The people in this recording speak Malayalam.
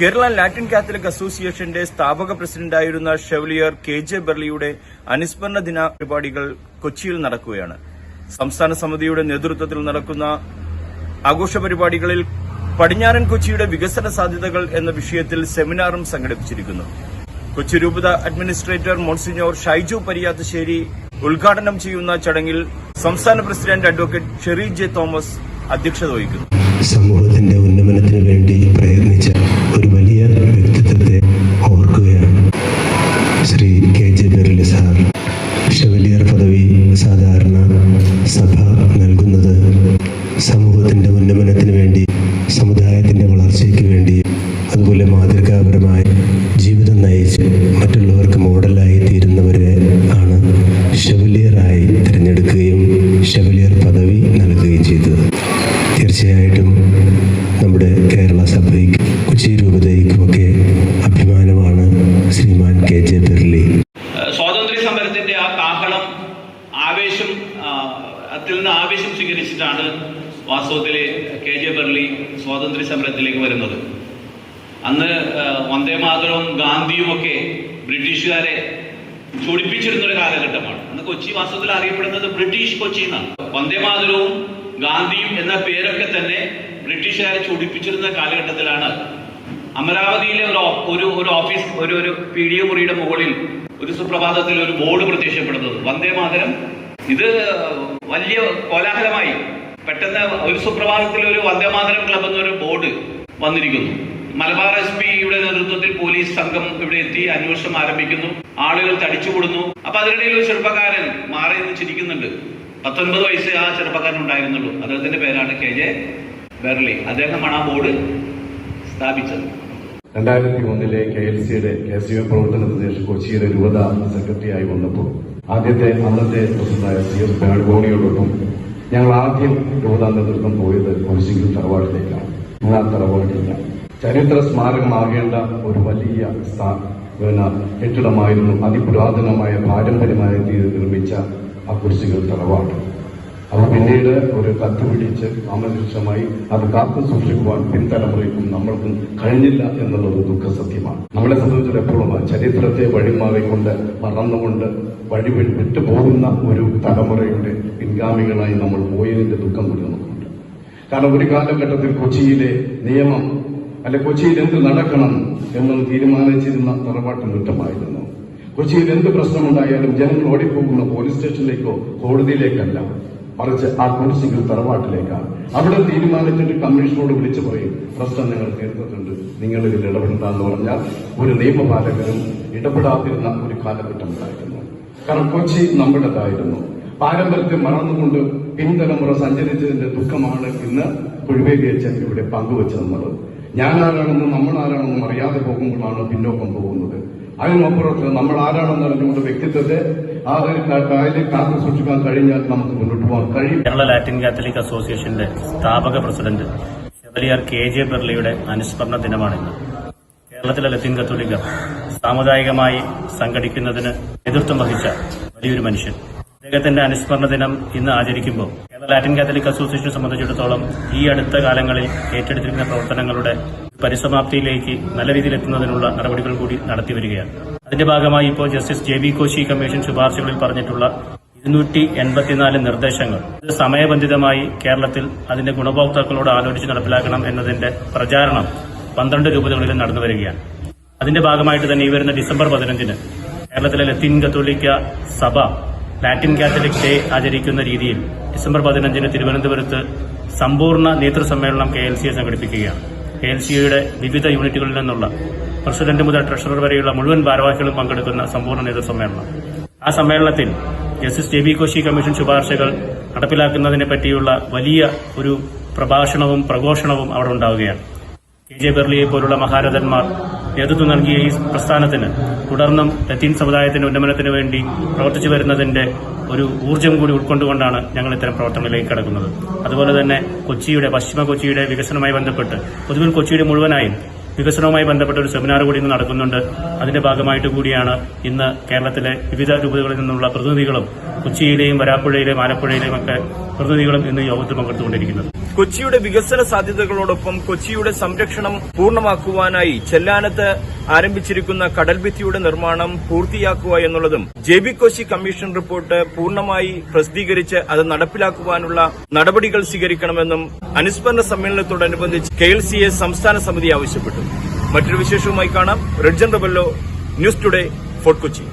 കേരള ലാറ്റിൻ കാത്തലിക് അസോസിയേഷന്റെ സ്ഥാപക പ്രസിഡന്റായിരുന്ന ഷെവലിയർ കെ ജെ ബെർലിയുടെ അനുസ്മരണ ദിന പരിപാടികൾ കൊച്ചിയിൽ നടക്കുകയാണ്. സംസ്ഥാന സമിതിയുടെ നേതൃത്വത്തിൽ നടക്കുന്ന ആഘോഷ പരിപാടികളിൽ പടിഞ്ഞാറൻ കൊച്ചിയുടെ വികസന സാധ്യതകൾ എന്ന വിഷയത്തിൽ സെമിനാറും സംഘടിപ്പിച്ചിരിക്കുന്നു. കൊച്ചി രൂപത അഡ്മിനിസ്ട്രേറ്റർ മോൺസിഞ്ഞോർ ഷൈജു പരിയാത്തശ്ശേരി ഉദ്ഘാടനം ചെയ്യുന്ന ചടങ്ങിൽ സംസ്ഥാന president advocate Sherry J Thomas അധ്യക്ഷത വഹിക്കുന്നു. സമൂഹത്തിന്റെ ഉന്നമനത്തിന് വേണ്ടി പ്രയത്നിച്ച സഭ നൽകുന്നത് സമൂഹത്തിന്റെ ഉന്നമനത്തിന് വേണ്ടി സമുദായത്തിന്റെ വളർച്ചയ്ക്ക് വേണ്ടി അതുപോലെ മാതൃകാപരമായി ജീവിതം നയിച്ച് അതിൽ നിന്ന് ആവേശം സ്വീകരിച്ചിട്ടാണ് വാസ്തവത്തിൽ കെ ജെ ബെർലി സ്വാതന്ത്ര്യ സമരത്തിലേക്ക് വരുന്നത്. അന്ന് വന്ദേ മാതരവും ഗാന്ധിയും ഒക്കെ ബ്രിട്ടീഷുകാരെ ചൊടിപ്പിച്ചിരുന്ന ഒരു കാലഘട്ടമാണ്. അന്ന് കൊച്ചി വാസ്തവത്തിൽ അറിയപ്പെടുന്നത് ബ്രിട്ടീഷ് കൊച്ചി എന്നാണ്. വന്ദേ മാതരവും ഗാന്ധിയും എന്ന പേരൊക്കെ തന്നെ ബ്രിട്ടീഷുകാരെ ചൊടിപ്പിച്ചിരുന്ന കാലഘട്ടത്തിലാണ്. അമരാവതിയിലെ ഒരു ഒരു ഒരു ഓഫീസ് ഒരു ഒരു പി ഡി മുറിയുടെ മുകളിൽ ഒരു സുപ്രഭാതത്തിൽ ഒരു ബോർഡ് പ്രത്യക്ഷപ്പെടുന്നത്. വന്ദേ മാതരം ഇത് വലിയ കോലാഹലമായി. പെട്ടെന്ന് ഒരു സുപ്രഭാതത്തിൽ ഒരു വന്ദേമാതരം ക്ലബ് എന്നൊരു ബോർഡ് വന്നിരിക്കുന്നു. മലബാർ എസ് പിയുടെ നേതൃത്വത്തിൽ പോലീസ് സംഘം ഇവിടെ എത്തി അന്വേഷണം ആരംഭിക്കുന്നു. ആളുകൾ തടിച്ചുകൂടുന്നു. അപ്പൊ അതിനിടയിൽ ഒരു ചെറുപ്പക്കാരൻ മാറി നിന്ന് ചിരിക്കുന്നുണ്ട്. പത്തൊൻപത് വയസ്സ് ആ ചെറുപ്പക്കാരൻ ഉണ്ടായിരുന്നുള്ളൂ. അദ്ദേഹത്തിന്റെ പേരാണ് കെ ജെ ബെർലി അദ്ദേഹമാണ് ആ ബോർഡ് സ്ഥാപിച്ചത്. രണ്ടായിരത്തി ഒന്നിലെ കെ എൽ സിയുടെ കെ സി ഒ പ്രവർത്തന നിർദ്ദേശം കൊച്ചിയിലെ രൂപത സെക്രട്ടറിയായി വന്നപ്പോൾ ആദ്യത്തെ അന്നത്തെ പ്രസിഡന്റായ സി എസ് ബാഡ്ബോണിയോടൊപ്പം ഞങ്ങൾ ആദ്യം രൂപത നേതൃത്വം പോയത് കുരിശിക്കൽ തറവാട്ടിലേക്കാണ്. ഞങ്ങൾ ആ തറവാട്ടില്ല ചരിത്ര സ്മാരകമാകേണ്ട ഒരു വലിയ കെട്ടിടമായിരുന്നു അതിപുരാതനമായ പാരമ്പര്യമായ രീതിയിൽ നിർമ്മിച്ച ആ കുരിശികൾ തറവാട്ട് അത് പിന്നീട് ഒരു കത്ത് പിടിച്ച് നാമനിർഷമായി അത് കാത്തു സൂക്ഷിക്കുവാൻ പിൻതലമുറയ്ക്കും നമ്മൾക്കും കഴിഞ്ഞില്ല എന്നുള്ളത് ദുഃഖസത്യമാണ്. നമ്മളെ സംബന്ധിച്ചിടത്തോളം എപ്പോഴും ചരിത്രത്തെ വഴിമാറിക്കൊണ്ട് മറന്നുകൊണ്ട് വഴി വിട്ടുപോകുന്ന ഒരു തലമുറയുടെ പിൻഗാമികളായി നമ്മൾ പോയതിന്റെ ദുഃഖം കൂടി നമുക്കുണ്ട്. കാരണം ഒരു കാലഘട്ടത്തിൽ കൊച്ചിയിലെ നിയമം അല്ലെ കൊച്ചിയിൽ എന്ത് നടക്കണം എന്ന് തീരുമാനിച്ചിരുന്ന തറവാട്ട് മുറ്റമായിരുന്നു. കൊച്ചിയിൽ എന്ത് പ്രശ്നമുണ്ടായാലും ജനങ്ങൾ ഓടിപ്പോകുന്ന പോലീസ് സ്റ്റേഷനിലേക്കോ കോടതിയിലേക്കല്ല. മറിച്ച് ആ കുരിശികൾ തറവാട്ടിലേക്കാണ്. അവിടെ തീരുമാനിച്ചിട്ട് കമ്മീഷനോട് വിളിച്ചു പറയും പ്രശ്നം നിങ്ങൾ തീർത്തിട്ടുണ്ട്. നിങ്ങൾ ഇതിൽ ഇടപെടണ്ടെന്ന് പറഞ്ഞാൽ ഒരു നിയമപാലകരും ഇടപെടാതിരുന്ന ഒരു കാലഘട്ടം ഉണ്ടായിരുന്നു. കാരണം കൊച്ചി നമ്മുടേതായിരുന്നു. പാരമ്പര്യത്തെ മറന്നുകൊണ്ട് പിൻതലമുറ സഞ്ചരിച്ചതിന്റെ ദുഃഖമാണ് ഇന്ന് കുഴുവേലി അച്ഛൻ ഇവിടെ പങ്കുവച്ചു നമ്മൾ നമ്മൾ ആരാണെന്നും അറിയാതെ പോകുമ്പോഴാണ് പിന്നോക്കം പോകുന്നത്. അതിനപ്പുറത്ത് നമ്മൾ ആരാണെന്ന് അറിഞ്ഞുകൊണ്ട് വ്യക്തിത്വത്തെ കഴിഞ്ഞാൽ നമുക്ക് കേരള ലാറ്റിൻ കാത്തലിക് അസോസിയേഷന്റെ സ്ഥാപക പ്രസിഡന്റ് ചെവലിയാർ കെ ജെ ബെർലിയുടെ അനുസ്മരണ ദിനമാണിന്ന് കേരളത്തിലെ ലത്തീൻ കത്തോലിക്കർ സാമുദായികമായി സംഘടിക്കുന്നതിന് നേതൃത്വം വഹിച്ച വലിയൊരു മനുഷ്യൻ. അദ്ദേഹത്തിന്റെ അനുസ്മരണ ദിനം ഇന്ന് ആചരിക്കുമ്പോൾ കേരള ലാറ്റിൻ കാത്തലിക് അസോസിയേഷനെ സംബന്ധിച്ചിടത്തോളം ഈ അടുത്ത കാലങ്ങളിൽ ഏറ്റെടുത്തിരിക്കുന്ന പ്രവർത്തനങ്ങളുടെ പരിസമാപ്തിയിലേക്ക് നല്ല രീതിയിൽ എത്തുന്നതിനുള്ള നടപടികൾ കൂടി നടത്തി വരികയാണ്. അതിന്റെ ഭാഗമായി ഇപ്പോൾ justice J B Koshy commission ശുപാർശകളിൽ പറഞ്ഞിട്ടുള്ള ഇരുന്നൂറ്റി എൺപത്തിനാല് നിർദ്ദേശങ്ങൾ. ഇത് സമയബന്ധിതമായി കേരളത്തിൽ അതിന്റെ ഗുണഭോക്താക്കളോട് ആലോചിച്ച് നടപ്പിലാക്കണം എന്നതിന്റെ പ്രചാരണം പന്ത്രണ്ട് രൂപതകളിലും നടന്നു വരികയാണ്. അതിന്റെ ഭാഗമായിട്ട് തന്നെ ഈ വരുന്ന ഡിസംബർ പതിനഞ്ചിന് കേരളത്തിലെ ലത്തീൻ കത്തോലിക്ക സഭ ലാറ്റിൻ കാത്തലിക് ഡേ ആചരിക്കുന്ന രീതിയിൽ ഡിസംബർ പതിനഞ്ചിന് തിരുവനന്തപുരത്ത് സമ്പൂർണ നേതൃസമ്മേളനം കെ എൽ സിയെ സംഘടിപ്പിക്കുകയാണ്. കെ എൽ സിയുടെ വിവിധ യൂണിറ്റുകളിൽ നിന്നുള്ള പ്രസിഡന്റ് മുതൽ ട്രഷറർ വരെയുള്ള മുഴുവൻ ഭാരവാഹികളും പങ്കെടുക്കുന്ന സമ്പൂർണ നേതൃസമ്മേളനം. ആ സമ്മേളനത്തിൽ justice J B Koshy commission ശുപാർശകൾ നടപ്പിലാക്കുന്നതിനെ പറ്റിയുള്ള വലിയ ഒരു പ്രഭാഷണവും പ്രഘോഷണവും അവിടെ ഉണ്ടാവുകയാണ്. കെ ജെ ബെർലിയെ പോലുള്ള മഹാരഥന്മാർ നേതൃത്വം നൽകിയ ഈ പ്രസ്ഥാനത്തിന് തുടർന്നും ലത്തീൻ സമുദായത്തിന്റെ ഉന്നമനത്തിന് വേണ്ടി പ്രവർത്തിച്ചു വരുന്നതിന്റെ ഒരു ഊർജം കൂടി ഉൾക്കൊണ്ടുകൊണ്ടാണ് ഞങ്ങൾ ഇത്തരം പ്രവർത്തനങ്ങളിലേക്ക് കടക്കുന്നത്. അതുപോലെ തന്നെ കൊച്ചിയുടെ പശ്ചിമ കൊച്ചിയുടെ വികസനവുമായി ബന്ധപ്പെട്ട് പൊതുവിൽ കൊച്ചിയുടെ മുഴുവനായും വികസനവുമായി ബന്ധപ്പെട്ട ഒരു സെമിനാർ കൂടി ഇന്ന് നടക്കുന്നുണ്ട്. അതിന്റെ ഭാഗമായിട്ട് കൂടിയാണ് ഇന്ന് കേരളത്തിലെ വിവിധ രൂപതകളിൽ നിന്നുള്ള പ്രതിനിധികളും കൊച്ചിയിലെയും വരാപ്പുഴയിലെയും ആലപ്പുഴയിലെയും ഒക്കെ പ്രതിനിധികളും ഇന്ന് യോഗത്തിൽ പങ്കെടുത്തുകൊണ്ടിരിക്കുന്നത്. കൊച്ചിയുടെ വികസന സാധ്യതകളോടൊപ്പം കൊച്ചിയുടെ സംരക്ഷണം പൂർണമാക്കുവാനായി ചെല്ലാനത്ത് ആരംഭിച്ചിരിക്കുന്ന കടൽഭിത്തിയുടെ നിർമ്മാണം പൂർത്തിയാക്കുക എന്നുള്ളതും J B Kochi commission report പൂർണമായി പ്രസിദ്ധീകരിച്ച് അത് നടപ്പിലാക്കുവാനുള്ള നടപടികൾ സ്വീകരിക്കണമെന്നും അനുസ്മരണ സമ്മേളനത്തോടനുബന്ധിച്ച് കെ എൽ സി എ സംസ്ഥാന സമിതി ആവശ്യപ്പെട്ടു. മറ്റൊരു വിശേഷവുമായി കാണാം. Redjan Rebello news today Fort Kochi.